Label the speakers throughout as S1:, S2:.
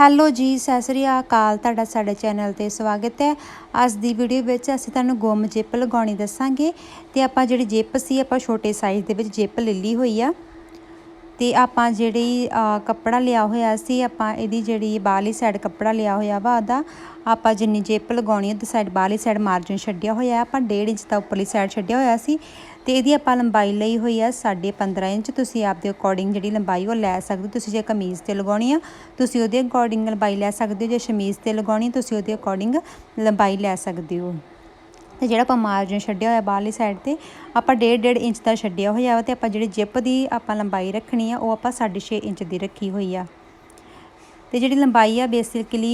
S1: Hello ਜੀ, ਸਤਿ ਸ੍ਰੀ ਅਕਾਲ। ਤੁਹਾਡਾ ਸਾਡੇ ਚੈਨਲ ਤੇ ਸਵਾਗਤ ਹੈ। ਅੱਜ ਦੀ ਵੀਡੀਓ ਵਿੱਚ ਅਸੀਂ ਤੁਹਾਨੂੰ ਗੁੰਮ ਜਿੱਪ ਲਗਾਉਣੀ ਦੱਸਾਂਗੇ ਤੇ ਆਪਾਂ ਜਿਹੜੀ ਜਿੱਪ ਸੀ, ਆਪਾਂ ਛੋਟੇ ਸਾਈਜ਼ ਦੇ ਵਿੱਚ ਜਿੱਪ ਲੈ ਲਈ ਹੋਈ ਆ। ਅਤੇ ਆਪਾਂ ਜਿਹੜੀ ਕੱਪੜਾ ਲਿਆ ਹੋਇਆ ਸੀ, ਆਪਾਂ ਇਹਦੀ ਜਿਹੜੀ ਬਾਹਰਲੀ ਸਾਈਡ ਕੱਪੜਾ ਲਿਆ ਹੋਇਆ ਵਾ, ਉਹਦਾ ਆਪਾਂ ਜਿੰਨੀ ਜੇਪ ਲਗਾਉਣੀ ਉਹਦੀ ਸਾਈਡ ਬਾਹਰਲੀ ਸਾਈਡ ਮਾਰਜਨ ਛੱਡਿਆ ਹੋਇਆ ਆਪਾਂ 1.5 ਇੰਚ ਦਾ ਉੱਪਰਲੀ ਸਾਈਡ ਛੱਡਿਆ ਹੋਇਆ ਸੀ ਤੇ ਇਹਦੀ ਆਪਾਂ ਲੰਬਾਈ ਲਈ ਹੋਈ ਆ 15.5 ਇੰਚ। ਤੁਸੀਂ ਆਪਦੇ ਅਕੋਰਡਿੰਗ ਜਿਹੜੀ ਲੰਬਾਈ ਉਹ ਲੈ ਸਕਦੇ ਹੋ। ਤੁਸੀਂ ਜੇ ਕਮੀਜ਼ ਤੇ ਲਗਾਉਣੀ ਆ, ਤੁਸੀਂ ਉਹਦੇ ਅਕੋਰਡਿੰਗ ਲੰਬਾਈ ਲੈ ਸਕਦੇ ਹੋ। ਜੇ ਸ਼ਮੀਜ਼ ਤੇ ਲਗਾਉਣੀ, ਤੁਸੀਂ ਉਹਦੇ ਅਕੋਰਡਿੰਗ ਲੰਬਾਈ ਲੈ ਸਕਦੇ ਹੋ। ਤੇ ਜਿਹੜਾ ਆਪਾਂ ਮਾਰਜਨ ਛੱਡਿਆ ਹੋਇਆ ਬਾਹਰਲੀ ਸਾਈਡ ਤੇ, ਆਪਾਂ 1.5 ਇੰਚ ਦਾ ਛੱਡਿਆ ਹੋਇਆ ਵਾ ਤੇ ਆਪਾਂ ਜਿਹੜੀ ਜਿੱਪ ਦੀ ਆਪਾਂ ਲੰਬਾਈ ਰੱਖਣੀ ਆ, ਉਹ ਆਪਾਂ 6.5 ਇੰਚ ਦੀ ਰੱਖੀ ਹੋਈ ਆ। ਤੇ ਜਿਹੜੀ ਲੰਬਾਈ ਆ ਬੇਸਿਕਲੀ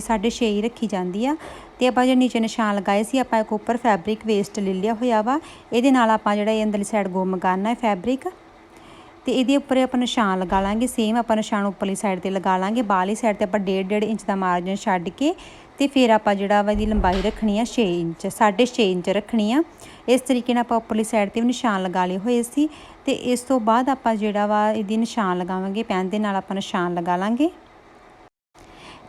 S1: 6.5 ਹੀ ਰੱਖੀ ਜਾਂਦੀ ਆ। ਤੇ ਆਪਾਂ ਜੇ ਨੀਚੇ ਨਿਸ਼ਾਨ ਲਗਾਏ ਸੀ, ਆਪਾਂ ਇੱਕ ਉੱਪਰ ਫੈਬਰਿਕ ਵੇਸਟ ਲੈ ਲਿਆ ਹੋਇਆ ਵਾ। ਇਹਦੇ ਨਾਲ ਆਪਾਂ ਜਿਹੜਾ ਇਹ ਅੰਦਰਲੀ ਸਾਈਡ ਗੁੰਮ ਕਰਨਾ ਹੈ ਫੈਬਰਿਕ ਤੇ ਇਹਦੇ ਉੱਪਰ ਆਪਾਂ ਨਿਸ਼ਾਨ ਲਗਾ ਲਾਂਗੇ ਸੇਮ ਆਪਾਂ ਨਿਸ਼ਾਨ ਉੱਪਰਲੀ ਸਾਈਡ ਤੇ ਲਗਾ ਲਾਂਗੇ। ਬਾਹਰਲੀ ਸਾਈਡ ਤੇ ਆਪਾਂ 1.5 ਇੰਚ ਦਾ ਮਾਰਜਨ ਛੱਡ ਕੇ ਤੇ ਫਿਰ ਆਪਾਂ ਜਿਹੜਾ ਵਾ ਇਹਦੀ ਲੰਬਾਈ ਰੱਖਣੀ ਆ 6 ਇੰਚ 6.5 ਇੰਚ ਰੱਖਣੀ ਆ। ਇਸ ਤਰੀਕੇ ਨਾਲ ਆਪਾਂ ਉੱਪਰਲੀ ਸਾਈਡ ਤੇ ਵੀ ਨਿਸ਼ਾਨ ਲਗਾ ਲਏ ਹੋਏ ਸੀ ਤੇ ਇਸ ਤੋਂ ਬਾਅਦ ਆਪਾਂ ਜਿਹੜਾ ਵਾ ਇਹਦੀ ਨਿਸ਼ਾਨ ਲਗਾਵਾਂਗੇ, ਪੈਨ ਦੇ ਨਾਲ ਆਪਾਂ ਨਿਸ਼ਾਨ ਲਗਾ ਲਾਂਗੇ।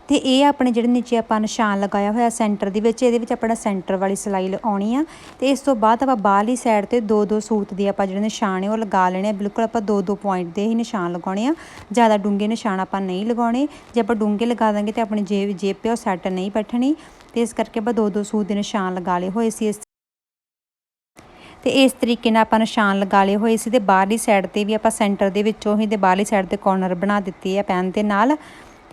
S1: ਤੇ ਇਹ ਆਪਣੇ ਜਿਹੜੇ ਨੀਚੇ ਆਪਾਂ ਨਿਸ਼ਾਨ ਲਗਾਇਆ ਹੋਇਆ ਸੈਂਟਰ ਦੇ ਵਿੱਚ, ਇਹਦੇ ਵਿੱਚ ਆਪਣਾ ਸੈਂਟਰ ਵਾਲੀ ਸਲਾਈ ਆਉਣੀ ਆ। ਤੇ ਇਸ ਤੋਂ ਬਾਅਦ ਆਪਾਂ ਬਾਹਰਲੀ ਸਾਈਡ ਤੇ ਦੋ ਦੋ ਸੂਟ ਦੇ ਆਪਾਂ ਜਿਹੜੇ ਨਿਸ਼ਾਨ ਹੈ ਉਹ ਲਗਾ ਲੈਣੇ ਆ। ਬਿਲਕੁਲ ਆਪਾਂ ਦੋ ਦੋ ਪੁਆਇੰਟ ਦੇ ਹੀ ਨਿਸ਼ਾਨ ਲਗਾਉਣੇ ਆ। ਜ਼ਿਆਦਾ ਡੂੰਘੇ ਨਿਸ਼ਾਨ ਆਪਾਂ ਨਹੀਂ ਲਗਾਉਣੇ। ਜੇ ਆਪਾਂ ਡੂੰਘੇ ਲਗਾ ਦਾਂਗੇ ਤੇ ਆਪਣੀ ਜੇਬ ਜੇਬ ਤੇ ਉਹ ਸੈੱਟ ਨਹੀਂ ਬੈਠਣੀ। ਤੇ ਇਸ ਕਰਕੇ ਆਪਾਂ ਦੋ ਦੋ ਸੂਤ ਦੇ ਨਿਸ਼ਾਨ ਲਗਾ ਲਏ ਹੋਏ ਸੀ ਇਸ ਤੇ ਇਸ ਤਰੀਕੇ ਨਾਲ ਆਪਾਂ ਨਿਸ਼ਾਨ ਲਗਾ ਲਏ ਹੋਏ ਸੀ ਤੇ ਬਾਹਰਲੀ ਸਾਈਡ ਤੇ ਵੀ ਆਪਾਂ ਸੈਂਟਰ ਦੇ ਵਿੱਚੋਂ ਹੀ ਤੇ ਬਾਹਰਲੀ ਸਾਈਡ ਤੇ ਕਾਰਨਰ ਬਣਾ ਦਿੱਤੇ ਆ ਪੈਨ ਦੇ ਨਾਲ।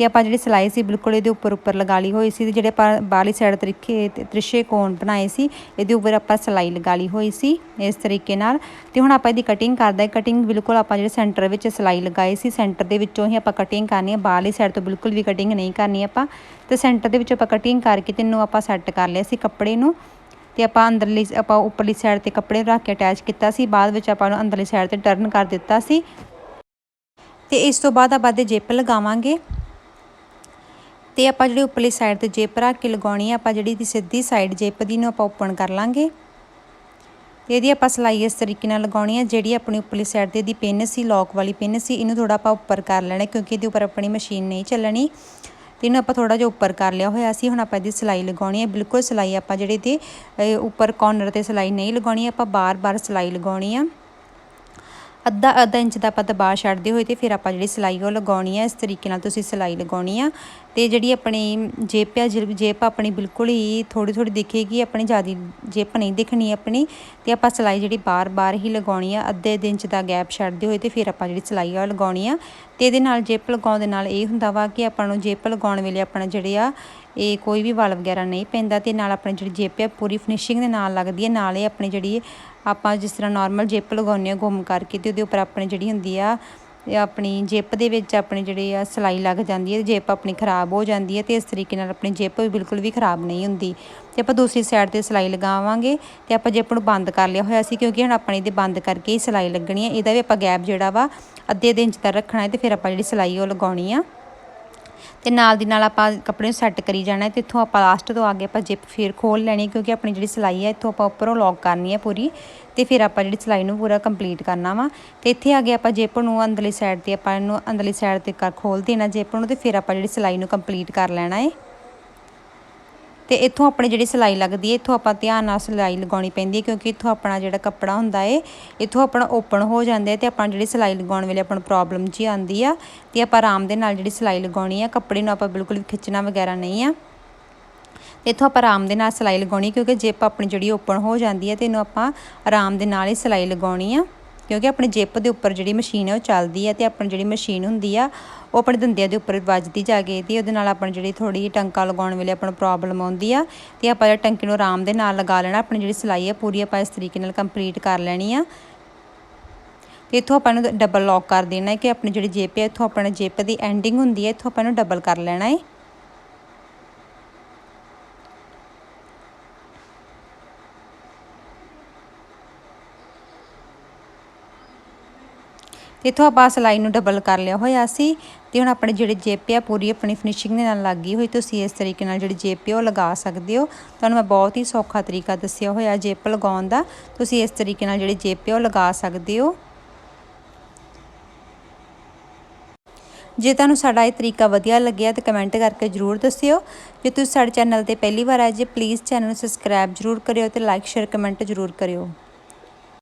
S1: ਤੇ ਆਪਾਂ ਜਿਹੜੀ ਸਿਲਾਈ ਸੀ ਬਿਲਕੁਲ ਇਹਦੇ ਉੱਪਰ ਉੱਪਰ ਲਗਾ ਲਈ ਹੋਈ ਸੀ ਤੇ ਜਿਹੜੇ ਆਪਾਂ ਬਾਹਰਲੀ ਸਾਈਡ ਤਰੀਕੇ ਤੇ ਤ੍ਰਿਸ਼ੇ ਕੋਣ ਬਣਾਏ ਸੀ, ਇਹਦੇ ਉੱਪਰ ਆਪਾਂ ਸਿਲਾਈ ਲਗਾ ਲਈ ਹੋਈ ਸੀ ਇਸ ਤਰੀਕੇ ਨਾਲ। ਤੇ ਹੁਣ ਆਪਾਂ ਇਹਦੀ ਕਟਿੰਗ ਕਰਦਾ ਹੈ। ਕਟਿੰਗ ਬਿਲਕੁਲ ਆਪਾਂ ਜਿਹੜੇ ਸੈਂਟਰ ਵਿੱਚ ਸਿਲਾਈ ਲਗਾਈ ਸੀ ਸੈਂਟਰ ਦੇ ਵਿੱਚੋਂ ਹੀ ਆਪਾਂ ਕਟਿੰਗ ਕਰਨੀ ਹੈ। ਬਾਹਰਲੀ ਸਾਈਡ ਤੋਂ ਬਿਲਕੁਲ ਵੀ ਕਟਿੰਗ ਨਹੀਂ ਕਰਨੀ ਆਪਾਂ। ਤੇ ਸੈਂਟਰ ਦੇ ਵਿੱਚ ਆਪਾਂ ਕਟਿੰਗ ਕਰਕੇ ਤੇ ਆਪਾਂ ਸੈੱਟ ਕਰ ਲਿਆ ਸੀ ਕੱਪੜੇ ਨੂੰ। ਤੇ ਆਪਾਂ ਅੰਦਰਲੀ ਆਪਾਂ ਉੱਪਰਲੀ ਸਾਈਡ ਤੇ ਕੱਪੜੇ ਰੱਖ ਕੇ ਅਟੈਚ ਕੀਤਾ ਸੀ। ਬਾਅਦ ਵਿੱਚ ਆਪਾਂ ਨੂੰ ਅੰਦਰਲੀ ਸਾਈਡ ਤੇ ਟਰਨ ਕਰ ਦਿੱਤਾ ਸੀ। ਤੇ ਇਸ ਤੋਂ ਬਾਅਦ ਆਪਾਂ ਦੇ ਜਿੱਪ ਲਗਾਵਾਂਗੇ। ਤੇ ਆਪਾਂ ਜਿਹੜੀ ਉੱਪਰਲੀ ਸਾਈਡ ਤੇ ਜਿੱਪ ਰੱਖ ਕੇ ਲਗਾਉਣੀ ਆ, ਆਪਾਂ ਜਿਹੜੀ ਦੀ ਸਿੱਧੀ ਸਾਈਡ ਜਿੱਪ ਦੀ ਨੂੰ ਆਪਾਂ ਓਪਨ ਕਰ ਲਾਂਗੇ। ਤੇ ਇਹਦੀ ਆਪਾਂ ਸਲਾਈ ਇਸ ਤਰੀਕੇ ਨਾਲ ਲਗਾਉਣੀ ਆ, ਜਿਹੜੀ ਆਪਣੀ ਉੱਪਰਲੀ ਸਾਈਡ ਤੇ ਇਹਦੀ ਪਿੰਨ ਸੀ ਲੌਕ ਵਾਲੀ ਪਿੰਨ ਸੀ, ਇਹਨੂੰ ਥੋੜਾ ਆਪਾਂ ਉੱਪਰ ਕਰ ਲੈਣਾ, ਕਿਉਂਕਿ ਇਹਦੇ ਉੱਪਰ ਆਪਣੀ ਮਸ਼ੀਨ ਨਹੀਂ ਚੱਲਣੀ। ਤੇ ਇਹਨੂੰ ਆਪਾਂ ਥੋੜਾ ਜਿਹਾ ਉੱਪਰ ਕਰ ਲਿਆ ਹੋਇਆ ਸੀ, ਹੁਣ ਆਪਾਂ ਇਹਦੀ ਸਲਾਈ ਲਗਾਉਣੀ ਹੈ ਬਿਲਕੁਲ ਸਲਾਈ ਆਪਾਂ ਜਿਹੜੇ ਤੇ ਉੱਪਰ ਕਾਰਨਰ ਤੇ ਸਲਾਈ ਨਹੀਂ ਲਗਾਉਣੀ, ਆਪਾਂ ਬਾਰ-ਬਾਰ ਸਲਾਈ ਲਗਾਉਣੀ ਆ। ਅੱਧਾ ਅੱਧਾ ਇੰਚ ਦਾ ਆਪਾਂ ਦਬਾਅ ਛੱਡਦੇ ਹੋਏ ਤੇ ਫਿਰ ਆਪਾਂ ਜਿਹੜੀ ਸਲਾਈ ਉਹ ਲਗਾਉਣੀ ਆ, ਇਸ ਤਰੀਕੇ ਨਾਲ ਤੁਸੀਂ ਸਲਾਈ ਲਗਾਉਣੀ ਆ। ਤੇ ਜਿਹੜੀ ਆਪਣੀ ਜੇਪ ਆ ਜੇਪ ਆਪਣੀ ਬਿਲਕੁਲ ਹੀ ਥੋੜੀ ਥੋੜੀ ਦਿਖੇਗੀ, ਆਪਣੀ ਜਿਆਦੀ ਜੇਪ ਨਹੀਂ ਦਿਖਣੀ ਆਪਣੀ, ਤੇ ਆਪਾਂ ਸਲਾਈ ਜਿਹੜੀ ਬਾਰ-ਬਾਰ ਹੀ ਲਗਾਉਣੀ ਆ, ਅੱਧੇ ਦਿਨ 'ਚ ਦਾ ਗੈਪ ਛੱਡਦੇ ਹੋਏ ਤੇ ਫਿਰ ਆਪਾਂ ਜਿਹੜੀ ਸਲਾਈ ਆ ਲਗਾਉਣੀ ਆ। ਤੇ ਇਹਦੇ ਨਾਲ ਜੇਪ ਲਗਾਉਣ ਦੇ ਨਾਲ ਇਹ ਹੁੰਦਾ ਵਾ ਕਿ ਆਪਾਂ ਨੂੰ ਜੇਪ ਲਗਾਉਣ ਵੇਲੇ ਆਪਣਾ ਜਿਹੜੇ ਆ, ਇਹ ਕੋਈ ਵੀ ਵਾਲ ਵਗੈਰਾ ਨਹੀਂ ਪੈਂਦਾ ਤੇ ਨਾਲ ਆਪਣੀ ਜਿਹੜੀ ਜੇਪ ਆ, ਪੂਰੀ ਫਿਨਿਸ਼ਿੰਗ ਦੇ ਨਾਲ ਲੱਗਦੀ ਹੈ ਨਾਲ ਇਹ ਆਪਣੀ ਜਿਹੜੀ ਆਪਾਂ ਜਿਸ ਤਰ੍ਹਾਂ ਨਾਰਮਲ ਜਿੱਪ ਲਗਾਉਂਦੇ ਆ, ਗੁੰਮ ਕਰਕੇ ਤੇ ਉਹਦੇ ਉੱਪਰ ਆਪਣੀ ਜਿਹੜੀ ਹੁੰਦੀ ਆ ਆਪਣੀ ਜਿੱਪ ਦੇ ਵਿੱਚ ਆਪਣੇ ਜਿਹੜੀ ਆ ਸਲਾਈ ਲੱਗ ਜਾਂਦੀ ਹੈ ਜਿੱਪ ਆਪਣੀ ਖਰਾਬ ਹੋ ਜਾਂਦੀ ਹੈ ਤੇ ਇਸ ਤਰੀਕੇ ਨਾਲ ਆਪਣੀ ਜਿੱਪ ਵੀ ਬਿਲਕੁਲ ਵੀ ਖਰਾਬ ਨਹੀਂ ਹੁੰਦੀ। ਤੇ ਆਪਾਂ ਦੂਸਰੀ ਸਾਈਡ ਤੇ ਸਲਾਈ ਲਗਾਵਾਂਗੇ ਤੇ ਆਪਾਂ ਜਿੱਪ ਨੂੰ ਬੰਦ ਕਰ ਲਿਆ ਹੋਇਆ ਸੀ ਕਿਉਂਕਿ ਹੁਣ ਆਪਾਂ ਇਹਦੇ ਬੰਦ ਕਰਕੇ ਹੀ ਸਲਾਈ ਲੱਗਣੀ ਹੈ। ਇਹਦਾ ਵੀ ਆਪਾਂ ਗੈਪ ਜਿਹੜਾ ਵਾ ਅੱਧੇ ਦੇ ਇੰਚ ਦਾ ਰੱਖਣਾ ਹੈ ਤੇ ਫਿਰ ਆਪਾਂ ਜਿਹੜੀ ਸਲਾਈ ਉਹ ਲਗਾਉਣੀ ਆ। ਤੇ ਨਾਲ ਦੀ ਨਾਲ ਆਪਾਂ ਕੱਪੜੇ ਨੂੰ ਸੈੱਟ ਕਰੀ ਜਾਣਾ ਤੇ ਇੱਥੋਂ ਆਪਾਂ ਲਾਸਟ ਤੋਂ ਅੱਗੇ ਆਪਾਂ ਜਿੱਪ ਫੇਰ ਖੋਲ ਲੈਣੀ ਕਿਉਂਕਿ ਆਪਣੀ ਜਿਹੜੀ ਸਿਲਾਈ ਹੈ, ਇੱਥੋਂ ਆਪਾਂ ਉੱਪਰੋਂ ਲੌਕ ਕਰਨੀ ਹੈ ਪੂਰੀ ਤੇ ਫਿਰ ਆਪਾਂ ਜਿਹੜੀ ਸਿਲਾਈ ਨੂੰ ਪੂਰਾ ਕੰਪਲੀਟ ਕਰਨਾ ਵਾ। ਤੇ ਇੱਥੇ ਆ ਗਿਆ ਆਪਾਂ ਜਿੱਪ ਨੂੰ ਅੰਦਰਲੀ ਸਾਈਡ ਤੇ ਆਪਾਂ ਇਹਨੂੰ ਅੰਦਰਲੀ ਸਾਈਡ ਤੇ ਕਰ ਖੋਲ ਦੇਣਾ ਜਿੱਪ ਨੂੰ ਤੇ ਫਿਰ ਆਪਾਂ ਜਿਹੜੀ ਸਿਲਾਈ ਨੂੰ ਕੰਪਲੀਟ ਕਰ ਲੈਣਾ ਹੈ। ਤੇ ਇੱਥੋਂ ਆਪਣੀ ਜਿਹੜੀ ਸਿਲਾਈ ਲੱਗਦੀ ਹੈ ਇੱਥੋਂ ਆਪਾਂ ਧਿਆਨ ਨਾਲ ਸਿਲਾਈ ਲਗਾਉਣੀ ਪੈਂਦੀ ਹੈ ਕਿਉਂਕਿ ਇੱਥੋਂ ਆਪਣਾ ਜਿਹੜਾ ਕੱਪੜਾ ਹੁੰਦਾ ਹੈ ਇੱਥੋਂ ਆਪਣਾ ਓਪਨ ਹੋ ਜਾਂਦਾ ਹੈ ਤੇ ਆਪਾਂ ਜਿਹੜੀ ਸਿਲਾਈ ਲਗਾਉਣ ਵੇਲੇ ਆਪਾਂ ਨੂੰ ਪ੍ਰੋਬਲਮ ਜੀ ਆਉਂਦੀ ਆ ਤੇ ਆਪਾਂ ਆਰਾਮ ਦੇ ਨਾਲ ਜਿਹੜੀ ਸਿਲਾਈ ਲਗਾਉਣੀ ਆ, ਕੱਪੜੇ ਨੂੰ ਆਪਾਂ ਬਿਲਕੁਲ ਵੀ ਖਿੱਚਣਾ ਵਗੈਰਾ ਨਹੀਂ ਆ। ਇੱਥੋਂ ਆਪਾਂ ਆਰਾਮ ਦੇ ਨਾਲ ਸਿਲਾਈ ਲਗਾਉਣੀ, ਕਿਉਂਕਿ ਜਿੱਪ ਆਪਣੀ ਜਿਹੜੀ ਓਪਨ ਹੋ ਜਾਂਦੀ ਹੈ ਤੇ ਇਹਨੂੰ ਆਪਾਂ ਆਰਾਮ ਦੇ ਨਾਲ ਹੀ ਸਿਲਾਈ ਲਗਾਉਣੀ ਆ। ਕਿਉਂਕਿ ਆਪਣੀ ਜਿੱਪ ਦੇ ਉੱਪਰ ਜਿਹੜੀ ਮਸ਼ੀਨ ਹੈ ਉਹ ਚੱਲਦੀ ਹੈ ਤੇ ਆਪਣੀ ਜਿਹੜੀ ਮਸ਼ੀਨ ਹੁੰਦੀ ਆ, ਉਹ ਆਪਣੇ ਦੰਦਿਆਂ ਦੇ ਉੱਪਰ ਵੱਜਦੀ ਜਾ ਕੇ ਤੇ ਉਹਦੇ ਨਾਲ ਆਪਣੀ ਜਿਹੜੀ ਥੋੜੀ ਟੰਕਾ ਲਗਾਉਣ ਵੇਲੇ ਆਪਾਂ ਨੂੰ ਪ੍ਰੋਬਲਮ ਆਉਂਦੀ ਆ ਤੇ ਆਪਾਂ ਜਿਹੜਾ ਟੰਕੀ ਨੂੰ ਆਰਾਮ ਦੇ ਨਾਲ ਲਗਾ ਲੈਣਾ, ਆਪਣੀ ਜਿਹੜੀ ਸਿਲਾਈ ਹੈ ਪੂਰੀ ਆਪਾਂ ਇਸ ਤਰੀਕੇ ਨਾਲ ਕੰਪਲੀਟ ਕਰ ਲੈਣੀ ਆ। ਤੇ ਇੱਥੋਂ ਆਪਾਂ ਨੂੰ ਡਬਲ ਲੌਕ ਕਰ ਦੇਣਾ ਹੈ ਕਿ ਆਪਣੀ ਜਿਹੜੀ ਜੇਪ ਹੈ ਇੱਥੋਂ ਆਪਣਾ ਜੇਪ ਦੀ ਐਂਡਿੰਗ ਹੁੰਦੀ ਹੈ ਇੱਥੋਂ ਆਪਾਂ ਨੂੰ ਡਬਲ ਕਰ ਲੈਣਾ ਹੈ ਤੇ ਇਥੋਂ ਆਪਾਂ ਸਲਾਈ ਨੂੰ ਡਬਲ ਕਰ ਲਿਆ ਹੋਇਆ ਸੀ ਤੇ ਹੁਣ ਆਪਣੇ ਜਿਹੜੇ ਜੇਪ ਆ, ਪੂਰੀ ਆਪਣੀ ਫਿਨਿਸ਼ਿੰਗ ਦੇ ਨਾਲ ਲੱਗੀ ਹੋਈ, ਤੁਸੀਂ ਇਸ ਤਰੀਕੇ ਨਾਲ ਜਿਹੜੀ ਜੇਪ ਉਹ ਲਗਾ ਸਕਦੇ ਹੋ। ਤੁਹਾਨੂੰ ਮੈਂ ਬਹੁਤ ਹੀ ਸੌਖਾ ਤਰੀਕਾ ਦੱਸਿਆ ਹੋਇਆ ਜੇਪ ਲਗਾਉਣ ਦਾ। ਤੁਸੀਂ ਇਸ ਤਰੀਕੇ ਨਾਲ ਜਿਹੜੀ ਜੇਪ ਹੈ ਉਹ ਲਗਾ ਸਕਦੇ ਹੋ। ਜੇ ਤੁਹਾਨੂੰ ਸਾਡਾ ਇਹ ਤਰੀਕਾ ਵਧੀਆ ਲੱਗਿਆ ਤਾਂ ਕਮੈਂਟ ਕਰਕੇ ਜਰੂਰ ਦੱਸਿਓ। ਜੇ ਤੁਸੀਂ ਸਾਡੇ ਚੈਨਲ ਤੇ ਪਹਿਲੀ ਵਾਰ ਆਏ ਜੇ ਪਲੀਜ਼ ਚੈਨਲ ਨੂੰ ਸਬਸਕ੍ਰਾਈਬ ਜਰੂਰ ਕਰਿਓ ਤੇ ਲਾਈਕ ਸ਼ੇਅਰ ਕਮੈਂਟ ਜਰੂਰ ਕਰਿਓ।